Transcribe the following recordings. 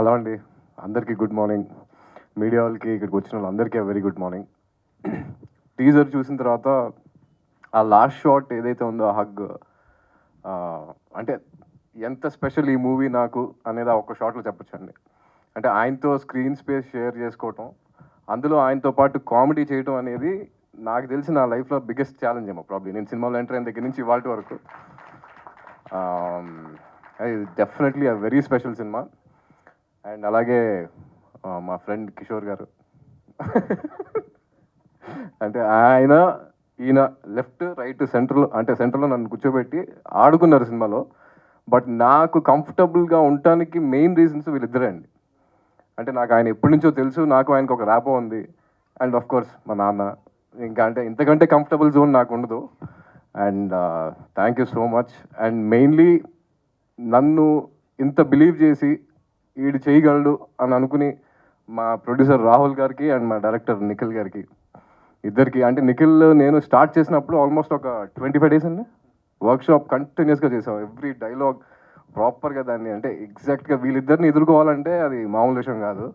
Hello అండి. అందరికీ good morning. Media వాళ్ళకి ఇక్కడికి వచ్చిన వాళ్ళందరికీ వెరీ గుడ్ మార్నింగ్ టీజర్ చూసిన తర్వాత ఆ లాస్ట్ షాట్ ఏదైతే ఉందో ఆ హగ్ అంటే ఎంత స్పెషల్ ఈ మూవీ నాకు అనేది ఆ ఒక్క షాట్లో చెప్పొచ్చండి అంటే ఆయనతో స్క్రీన్ స్పేస్ షేర్ చేసుకోవటం అందులో ఆయనతో పాటు కామెడీ చేయటం అనేది నాకు తెలిసి నా లైఫ్లో బిగ్గెస్ట్ ఛాలెంజ్ ఏమో ప్రాబ్లమ్ నేను సినిమాలో ఎంటర్ అయిన దగ్గర నుంచి ఇవాళ వరకు. Um, అది డెఫినెట్లీ అ వెరీ స్పెషల్ సినిమా అండ్ అలాగే మా ఫ్రెండ్ కిషోర్ గారు. అంటే ఆయన ఈయన లెఫ్ట్ రైట్ సెంటర్లో అంటే సెంటర్లో నన్ను కూర్చోబెట్టి ఆడుకున్నారు సినిమాలో. బట్ నాకు కంఫర్టబుల్గా ఉండటానికి మెయిన్ రీజన్స్ వీళ్ళిద్దరే అండి. అంటే నాకు ఆయన ఎప్పటి నుంచో తెలుసు నాకు ఆయనకు ఒక ర్యాపో ఉంది. అండ్ ఆఫ్ కోర్స్ మా నాన్న. ఇంకా అంటే ఇంతకంటే కంఫర్టబుల్ జోన్ నాకు ఉండదు. And thank you so much. And mainly నన్ను ఇంత బిలీవ్ చేసి వీడు చేయగలడు అని అనుకుని మా ప్రొడ్యూసర్ రాహుల్ గారికి అండ్ మా డైరెక్టర్ నిఖిల్ గారికి. ఇద్దరికి అంటే నిఖిల్ నేను స్టార్ట్ చేసినప్పుడు ఆల్మోస్ట్ ఒక ట్వంటీ ఫైవ్ డేస్ అండి. వర్క్ షాప్ కంటిన్యూస్గా చేసాం ఎవ్రీ డైలాగ్ ప్రాపర్గా దాన్ని అంటే ఎగ్జాక్ట్గా వీళ్ళిద్దరిని ఎదుర్కోవాలంటే అది మామూలు విషయం కాదు.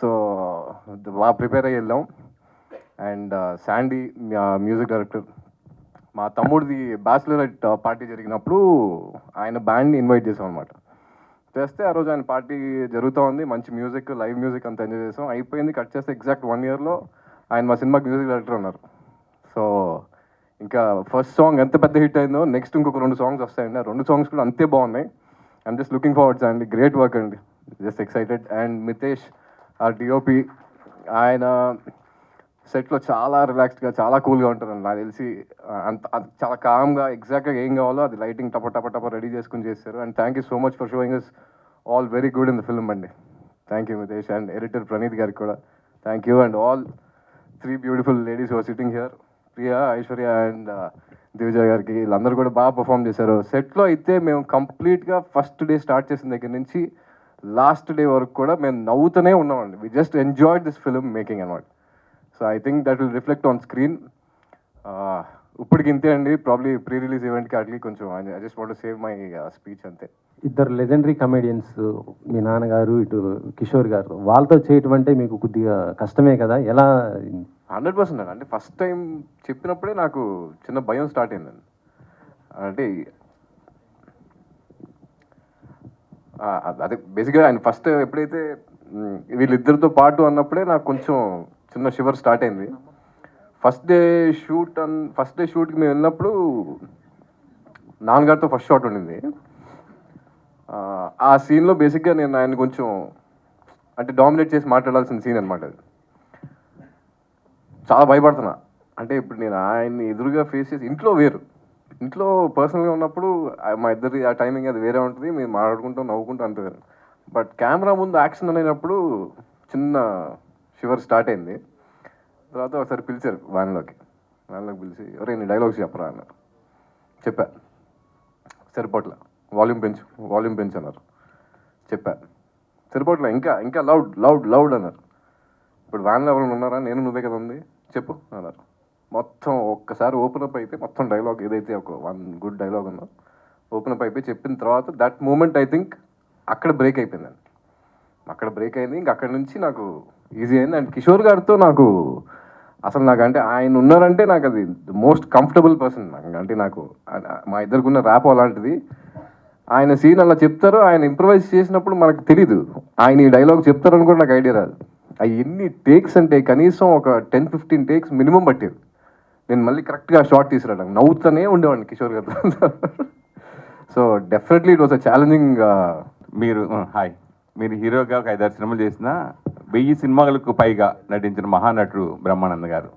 సో బాగా ప్రిపేర్ అయ్యి వెళ్ళాం. And Sandy music director. మా తమ్ముడిది బ్యాచిలర్ పార్టీ జరిగినప్పుడు ఆయన బ్యాండ్ని ఇన్వైట్ చేసాం అనమాట చేస్తే ఆ రోజు ఆయన పార్టీ జరుగుతూ ఉంది. మంచి మ్యూజిక్ లైవ్ మ్యూజిక్ అంతా ఎంజాయ్ చేసాం. అయిపోయింది. కట్ చేస్తే ఎగ్జాక్ట్ వన్ ఇయర్లో ఆయన మా సినిమాకి మ్యూజిక్ డైరెక్టర్ ఉన్నారు. సో ఇంకా ఫస్ట్ సాంగ్ ఎంత పెద్ద హిట్ అయిందో నెక్స్ట్ ఇంకొక రెండు సాంగ్స్ వస్తాయండి. ఆ రెండు సాంగ్స్ కూడా అంతే బాగున్నాయి. ఐమ్ జస్ట్ లుకింగ్ ఫార్వర్డ్స్ అండి గ్రేట్ వర్క్ అండి. జస్ట్ ఎక్సైటెడ్ అండ్ మితేష్ ఆ డిఓపి ఆయన సెట్లో చాలా రిలాక్స్డ్గా చాలా కూల్గా ఉంటారండి. నాకు తెలిసి అంత చాలా కామ్గా ఎగ్జాక్ట్గా ఏం కావాలో అది లైటింగ్ టప టప టప రెడీ చేసుకుని చేస్తారు. And thank you so much for showing is all very good in the film అండి. Thank you Mitesh and editor Praneeth గారికి కూడా. Thank you and all three beautiful ladies are sitting here. Priya Aishwarya and Divijay గారికి వీళ్ళందరూ కూడా బాగా perform చేశారు. సెట్లో అయితే మేము కంప్లీట్గా ఫస్ట్ డే స్టార్ట్ చేసిన దగ్గర నుంచి లాస్ట్ డే వరకు కూడా మేము నవ్వుతూనే ఉన్నామండి. We just enjoyed this film making అనమాట so I think that will reflect on screen ఇప్పటికి ఇంతే అండి. ప్రాబ్లీ ప్రీ రిలీజ్ ఈవెంట్కి అట్లీ కొంచెం I just want save my speech అంతే. ఇద్దరు లెజెండరీ కమెడియన్స్ మీ నాన్నగారు ఇటు కిషోర్ గారు వాళ్ళతో చేయటం అంటే మీకు కొద్దిగా కష్టమే కదా? ఎలా? హండ్రెడ్ పర్సెంట్ అండి. అంటే ఫస్ట్ టైం చెప్పినప్పుడే నాకు చిన్న భయం స్టార్ట్ అయిందండి. అంటే అదే బేసిక్గా ఆయన ఫస్ట్ ఎప్పుడైతే వీళ్ళిద్దరితో పాటు అన్నప్పుడే నాకు కొంచెం చిన్న షివర్ స్టార్ట్ అయింది. First day shoot on first day షూట్కి మేము వెళ్ళినప్పుడు నాన్నగారితో ఫస్ట్ షాట్ ఉండింది. ఆ, సీన్లో బేసిక్గా నేను ఆయన కొంచెం అంటే డామినేట్ చేసి మాట్లాడాల్సిన సీన్ అనమాట అది. చాలా భయపడుతున్నా. అంటే ఇప్పుడు నేను ఆయన్ని ఎదురుగా ఫేస్ చేసి ఇంట్లో వేరు. ఇంట్లో పర్సనల్గా ఉన్నప్పుడు మా ఇద్దరి ఆ టైమింగ్ అది వేరే ఉంటుంది. మేము మాట్లాడుకుంటాం నవ్వుకుంటాం అంతే వేరు. బట్ కెమెరా ముందు యాక్షన్ అనేటప్పుడు చిన్న షివర్ స్టార్ట్ అయింది. తర్వాత ఒకసారి పిలిచారు వ్యాన్లోకి వ్యాన్లోకి పిలిచి ఎవరే నీ డైలాగ్స్ చెప్పరా? అన్నారు. చెప్పా. సరిపోట్ల. వాల్యూమ్ పెంచు వాల్యూమ్ పెంచు అన్నారు చెప్పా. సరిపోట్ల ఇంకా ఇంకా లౌడ్ లౌడ్ లౌడ్ అన్నారు. ఇప్పుడు వ్యాన్లో ఎవరైనా ఉన్నారా? నేను నువ్వే కదా ఉంది. చెప్పు అన్నారు. మొత్తం ఒక్కసారి ఓపెన్ అప్ అయితే మొత్తం డైలాగ్ ఏదైతే ఒక వన్ గుడ్ డైలాగ్ ఉందో ఓపెన్ అప్ అయిపోయి చెప్పిన తర్వాత దట్ మూమెంట్ ఐ థింక్ అక్కడ బ్రేక్ అయిపోయిందండి. అక్కడ బ్రేక్ అయింది. ఇంక అక్కడ నుంచి నాకు ఈజీ అయింది. అండ్ కిషోర్ గారితో నాకు అసలు నాకు అంటే ఆయన ఉన్నారంటే నాకు అది మోస్ట్ కంఫర్టబుల్ పర్సన్ నాకు అంటే నాకు మా ఇద్దరికున్న ర్యాప్ అలాంటిది. ఆయన సీన్ అలా చెప్తారో ఆయన ఇంప్రవైజ్ చేసినప్పుడు మనకు తెలీదు. ఆయన ఈ డైలాగ్ చెప్తారని కూడా నాకు ఐడియా రాదు. అవి ఎన్ని టేక్స్ అంటే కనీసం ఒక టెన్ ఫిఫ్టీన్ టేక్స్ మినిమం పట్టేది నేను మళ్ళీ కరెక్ట్గా షార్ట్ తీసుకురావడం నవ్వుతూనే ఉండేవాడిని కిషోర్ గారితో. So definitely it was a challenging మీరు హాయ్ మీరు హీరోగా ఒక ఐదారు సినిమాలు చేసిన వెయ్యి సినిమాలకు పైగా నటించిన మహానటుడు బ్రహ్మానంద గారు.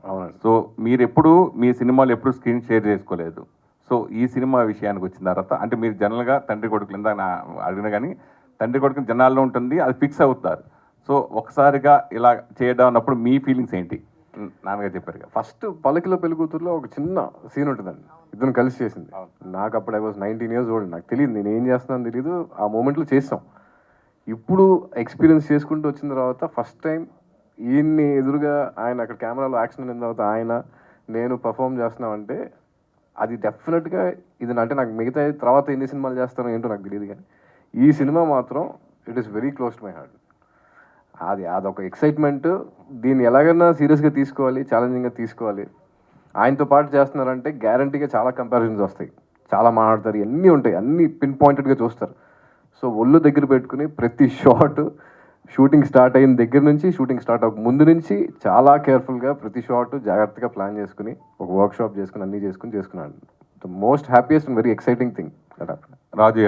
సో మీరు ఎప్పుడు మీ సినిమాలు ఎప్పుడు స్క్రీన్ షేర్ చేసుకోలేదు. సో ఈ సినిమా విషయానికి వచ్చిన తర్వాత అంటే మీరు జనరల్గా తండ్రి కొడుకులు ఇందాక నా అడిగిన కానీ తండ్రి కొడుకు జనాల్లో ఉంటుంది అది ఫిక్స్ అవుతారు. సో ఒకసారిగా ఇలా చేయడం అన్నప్పుడు మీ ఫీలింగ్స్ ఏంటి? నాన్నగారు చెప్పారు ఫస్ట్ పలకిలో పెళ్ళి కూతురులో ఒక చిన్న సీన్ ఉంటుందండి. ఇద్దరు కలిసి చేసింది. నాకు అప్పుడు I was nineteen years old. నాకు తెలియదు నేను ఏం చేస్తున్నాను తెలియదు ఆ మూమెంట్లో చేస్తాం ఇప్పుడు ఎక్స్పీరియన్స్ చేసుకుంటూ వచ్చిన తర్వాత ఫస్ట్ టైం ఈయన్ని ఎదురుగా ఆయన అక్కడ కెమెరాలో యాక్షన్ అయిన తర్వాత ఆయన నేను పర్ఫామ్ చేస్తున్నామంటే అది డెఫినెట్గా ఇది అంటే నాకు మిగతా తర్వాత ఎన్ని సినిమాలు చేస్తానో ఏంటో నాకు తెలియదు కానీ ఈ సినిమా మాత్రం it is very close to my heart అది అదొక ఎక్సైట్మెంట్ దీన్ని ఎలాగైనా సీరియస్గా తీసుకోవాలి ఛాలెంజింగ్గా తీసుకోవాలి. ఆయనతో పాటు చేస్తున్నారంటే గ్యారంటీగా చాలా కంపారిజన్స్ వస్తాయి. చాలా మాట్లాడతారు ఇవన్నీ ఉంటాయి అన్నీ పిన్ పాయింటెడ్గా చూస్తారు. సో ఒళ్ళు దగ్గర పెట్టుకుని ప్రతి షాట్ షూటింగ్ స్టార్ట్ అయిన దగ్గర నుంచి షూటింగ్ స్టార్ట్ అవ్వక ముందు నుంచి చాలా కేర్ఫుల్గా ప్రతి షాట్ జాగ్రత్తగా ప్లాన్ చేసుకుని ఒక వర్క్ షాప్ చేసుకుని అన్నీ చేసుకుని చేసుకున్నాను the most happiest and very exciting thing Raju